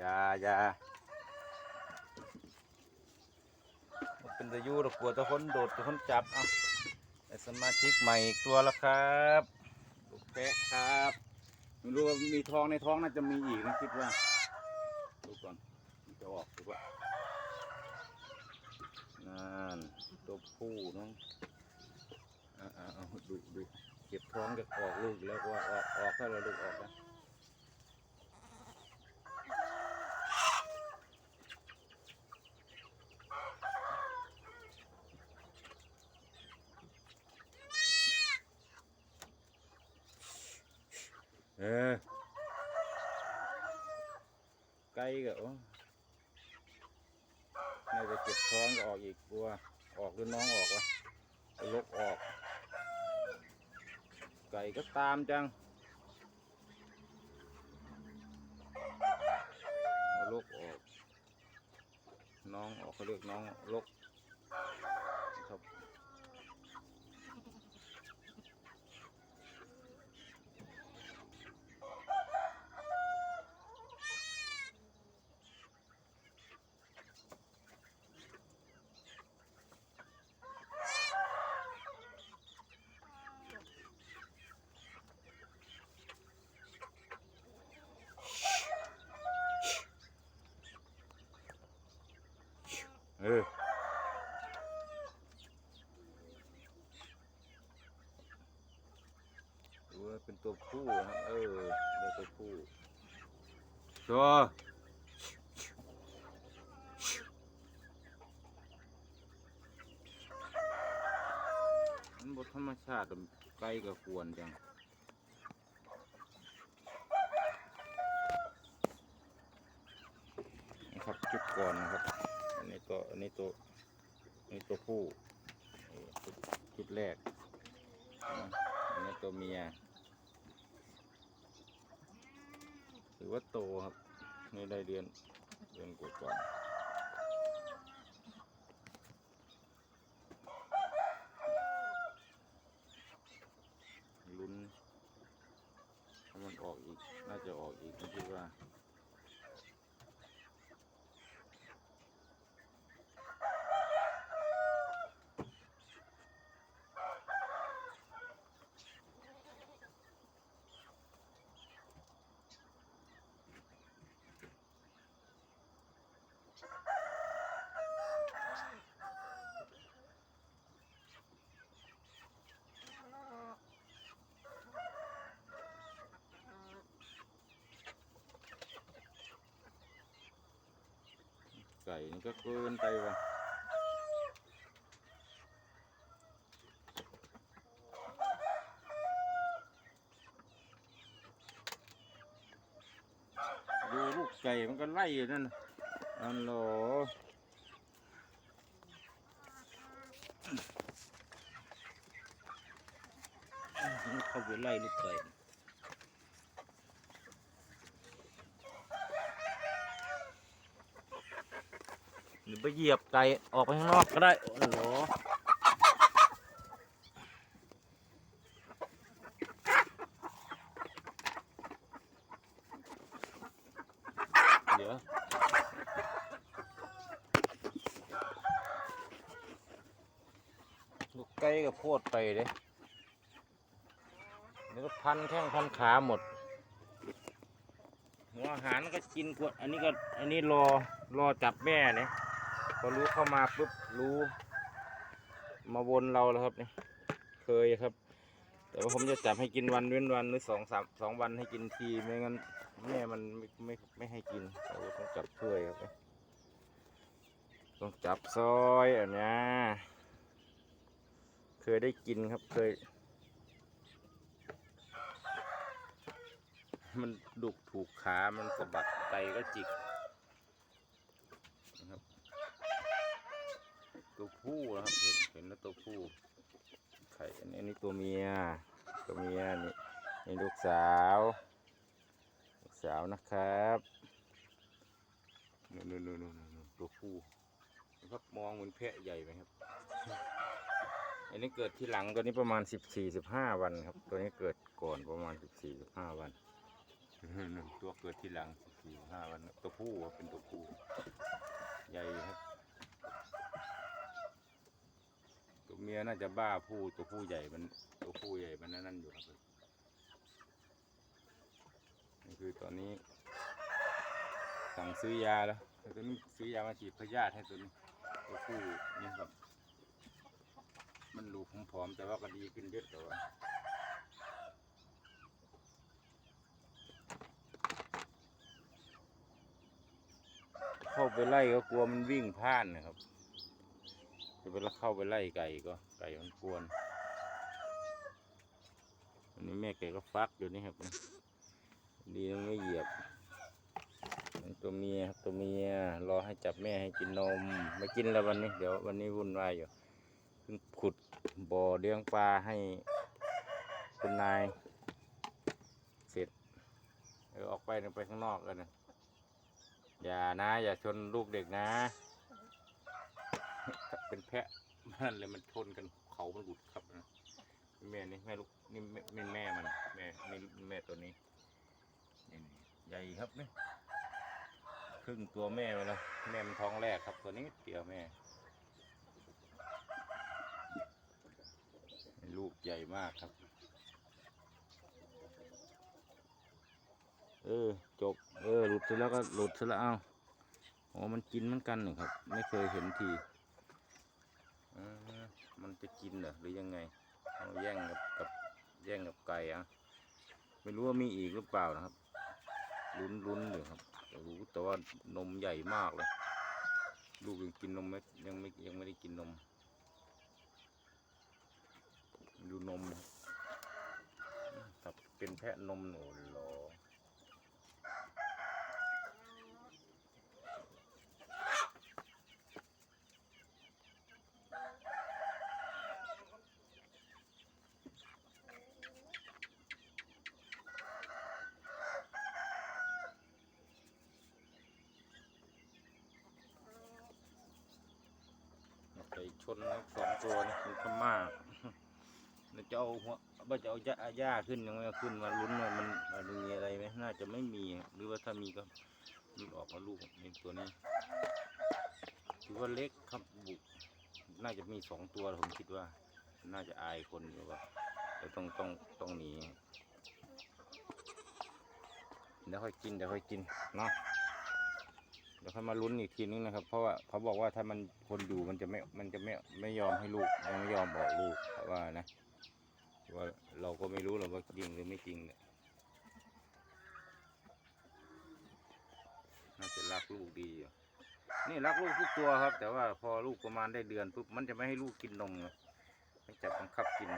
ยายาเป็นตะยูเรากลัวตะคนโดดตะคนจับเอาสมาชิกใหม่อีกตัวแล้วครับลูกแพะครับไม่รู้ว่ามีท้องในท้องน่าจะมีอีกนะคิดว่าดูก่อนจะออกหรือเปล่านั่นตัวผู้น้องอ่าๆเอาดูดูเก็บท้องจะออกลูกแล้วก็ออกออกถ้าเราลูกออกนะ เออไก่ก็น่าจะเจ็บท้องก็ออกอีกกลัว ออกหรือน้องออกวะลกออก ไก่ก็ตามจังลกออก น้องออกเขาเรียกน้องลกครับ เออดูว่าเป็น ตัวผู้นะครับเออเป็นตัวผู้ชัวร์มันบทธรรมชาติมันไกลกับควรจังนะครับจุดก่อนนะครับอันนี้ตัวอันนี้ตัวอันนี้ตัวผู้เอ่อชุดชุดแรกนะอันนี้ตัวเมียถื อว่าโตครับนี่ได้เดือนเดือนกว่าๆลุ้นถ้ามันออกอีก น่าจะออกอีกนะคิดว่า ไก่นี่ก็เกินไปว่ะดูลูกไก่มันก็ไล่อยู่นั่นน่ะอันโหลเขาไปไล่ลูกไก่ รือไปเหยียบไก่ออกไปข้างนอกก็ได้ โอ้โหเดี๋ยวลูกไก่ก็โพดไปเลยนี่ก็พันแข้งพันขาหมดหัวอาหารก็กินกวดอันนี้ก็อันนี้รอรอจับแม่เนี่ย พอรู้เข้ามาปุ๊บรู้ มาวนเราแล้วครับเนี่ยเคยครับ แต่ว่าผมจะจับให้กินวันเว้นวันหรือสองสามสองวันให้กินทีไม่งั้นแม่มันไม่ไม่ไม่ให้กินเราต้องจับช่วยครับเนี่ยต้องจับซอยอันเนี้ยเคยได้กินครับเคย มันดุกถูกขา มันสะบัดไตก็จิกนะครับ ตัวผู้นะครับ เห็นเห็นแล้วตัวผู้ ไข่อันนี้ตัวเมีย ตัวเมียนี่นี่ลูกสาว ลูกสาวนะครับนู่นนู่นนู่นนู่นตัวผู้ครับมองเหมือนแพะใหญ่ไหมครับ อันนี้เกิดที่หลังตัวนี้ประมาณสิบสี่สิบห้าวันครับ ตัวนี้เกิดก่อนประมาณสิบสี่สิบห้าวันตัวเกิดที่หลังสิบสี่ห้าวัน ตัวผู้เป็นตัวผู้ ใหญ่ครับ ตัวเมี ยน่าจะบ้าผู้ตัวผู้ใหญ่มันตัวผู้ใหญ่มันนั่นอยู่ครับนี่คือตอนนี้ สั่งซื้อยาแล้วตัวนี้ซื้อยามาฉีดพยาธิให้ตัวนี้ตัวผู้นี่ครับ มันรูผอมๆแต่ว่าก็ดีขึ้นเยอะแต่ว่าเข้าไปไล่ก็กลัวมันวิ่งพลาดนะครับ จะไปล้วเข้าไปไล่ไก่ก็ไก่มันกวนอันนี้แม่ไก่ก็ฟักอยู่นี่ครับดีไม่เหยียบตัวเมียครับตัวเมียรอให้จับแม่ให้กินนมไม่กินแล้ววันนี้เดี๋ยววันนี้วุ่นวายอยู่เพิ่งขุดบ่อเลี้ยงปลาให้คุณนายเสร็จเออออกไปไปข้างนอกกันนะอย่านะ อย่าชนลูกเด็กนะ เป็นแพะมันเลยมันชนกันเขามันหลุดครับนะแม่นี่แม่ลูกนี่แม่นี่แม่มันแม่นี่แม่ตัวนี้นี่ใหญ่ครับเนี่ครึ่งตัวแม่ไปแล้วแม่มันท้องแรกครับตัวนี้เดียวแม่ ลูกใหญ่มากครับ เออ จบ เออ หลุดเสร็จแล้วก็หลุดเสร็จแล้วเอาอ๋อมันกินเหมือนกันเหรอครับ ไม่เคยเห็นที จะกินเหรอหรือยังไงเอาแย่งกับกับแย่งกับไก่อะไม่รู้ว่ามีอีกหรือเปล่านะครับ ลุ้นลุ้นอยู่ครับแต่รู้แต่ว่านมใหญ่มากเลยลูกยังกินนมไม่ยังไม่ยังไม่ได้กินนม ดูนมครับเป็นแพะนมหนูหรอ ไก่ชนนะสองตัวนี่คือพม่าแล้วจะเอาหัวว่าจะเอาหญ้าญาขึ้นยังไม่ขึ้นมาลุ้นว่ามันมันมีอะไรไหมน่าจะไม่มีหรือว่าถ้ามีก็มันออกมาลูกในตัวนี้ถือว่าเล็กครับบุก น่าจะมีสองตัวผมคิดว่า น่าจะอายคนอยู่ว่าต่ต้องต้องต้องหนีเดี๋ยวค่อยกินเดี๋ยวค่อยกินเนาะ เดี๋ยวค่อยมาลุ้นอีกทีนึงนะครับ เพราะว่าเขาบอกว่าถ้ามันคนอยู่มันจะไม่ มันจะไม่ไม่ยอมให้ลูกยังไม่ยอมบอกลูกว่านะว่าเราก็ไม่รู้หรอกว่าจริงหรือไม่จริงเนี่ยน่าจะรักลูกดีอยู่นี่รักลูกทุกตัวครับ แต่ว่าพอลูกประมาณได้เดือนปุ๊บมันจะไม่ให้ลูกกินนมไม่จับบังคับกิน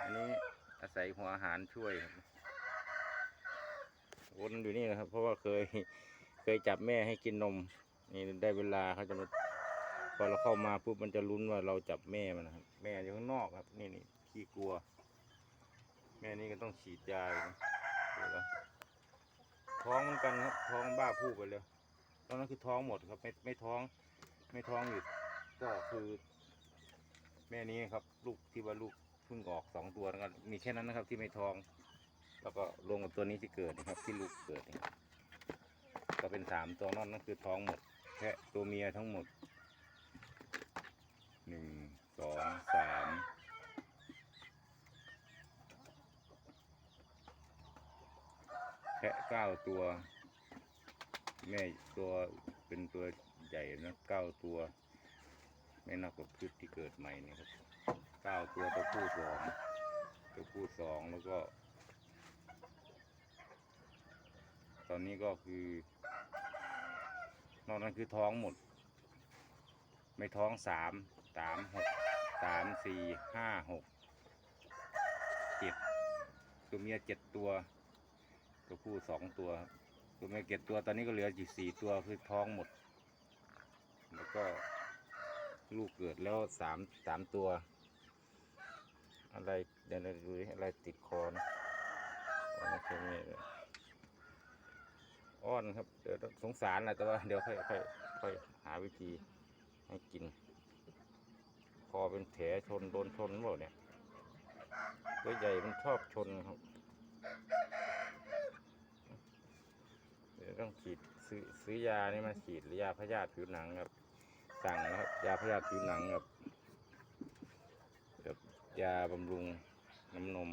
อันนี้อาศัยหัวอาหารช่วยวนอยู่นี่นะครับ เพราะว่าเคย เคยจับแม่ให้กินนม นี่ได้เวลาเขาจะมาพอเราเข้ามาปุ๊บมันจะลุ้นว่าเราจับแม่มันนะครับ แม่อยู่ข้างนอกครับ นี่นี่ขี้กลัว แม่นี่ก็ต้องฉีดยาอีกนะเดี๋ยวนะท้องเหมือนกันครับ ท้องบ้าพูดไปเลยตอนนั้นคือท้องหมดครับ ไม่ไม่ท้อง ไม่ท้องอยู่ก็คือ แม่นี้ครับ ลูกที่ว่าลูกเพิ่งออกสองตัวนะครับมีแค่นั้นนะครับที่ไม่ท้อง แล้วก็รวมกับตัวนี้ที่เกิดนะครับ ที่ลูกเกิดนะครับ ก็เป็นสามตัวนอกนั่นคือท้องหมดแค่ตัวเมียทั้งหมดหนึ่งสองสามแพะเก้าตัว แม่ตัวเป็นตัวใหญ่นะเก้าตัว ไม่นับกับพืชที่เกิดใหม่นี่ครับเก้าตัวตัวผู้สองตัวผู้สองแล้วก็ ตอนนี้ก็คือ นอกนั้นคือท้องหมด ไม่ท้องสามสามหกสามสี่ห้าหกเจ็ดตัวเมียเจ็ดตัว ตัวผู้สองตัว ตัวเมียเจ็ดตัวตอนนี้ก็เหลืออยู่สี่ตัวคือท้องหมด แล้วก็ลูกเกิดแล้วสามสามตัว อะไรเดี๋ยวเราดูอะไรติดคอนะอ๋อไม่ใช่แม่เลย อ้อนครับเดี๋ยวสงสารนะแต่ว่าเดี๋ยวค่อยค่อยค่อยหาวิธีให้กิน คอเป็นแผลชนโดนชนเปล่เนี่ยตัวใหญ่มันชอบชนครับ เดี๋ยวต้องฉีดซื้อซื้อยานี่มาฉีดยาพยาธิผิวหนังครับ สั่งนะครับยาพยาธิผิวหนังกับกับยาบำรุงน้ำนม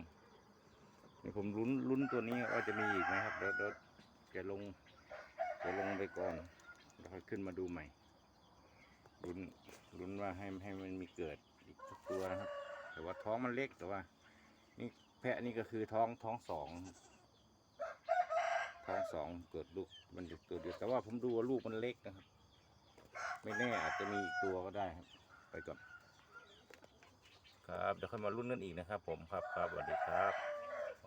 นี่ผมลุ้นลุ้นตัวนี้ว่าจะมีอีกไหมครับเดี๋ยว เดี๋ยวจะลงจะลงไปก่อนแล้วค่อยขึ้นมาดูใหม่ลุ้นลุ้นว่าให้ให้มันมีเกิดอีกตัวนะครับ แต่ว่าท้องมันเล็กแต่ว่า นี่แพะนี่ก็คือท้องท้องสองท้องสองเกิดลูกมันอยู่ตัวเดียวแต่ว่าผมดูว่าลูกมันเล็กนะครับ ไม่แน่อาจจะมีอีกตัวก็ได้ครับ ไปก่อนครับเดี๋ยวค่อยมารุ่นกันอีกนะครับ ผมครับครับสวัสดีครับ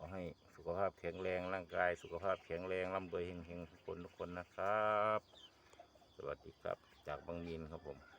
อให้สุขภาพแข็งแรงร่างกาย สุขภาพแข็งแรงร่ำรวยเฮงๆทุกคนทุกคนนะครับ สวัสดีครับ จากบางมีนครับผม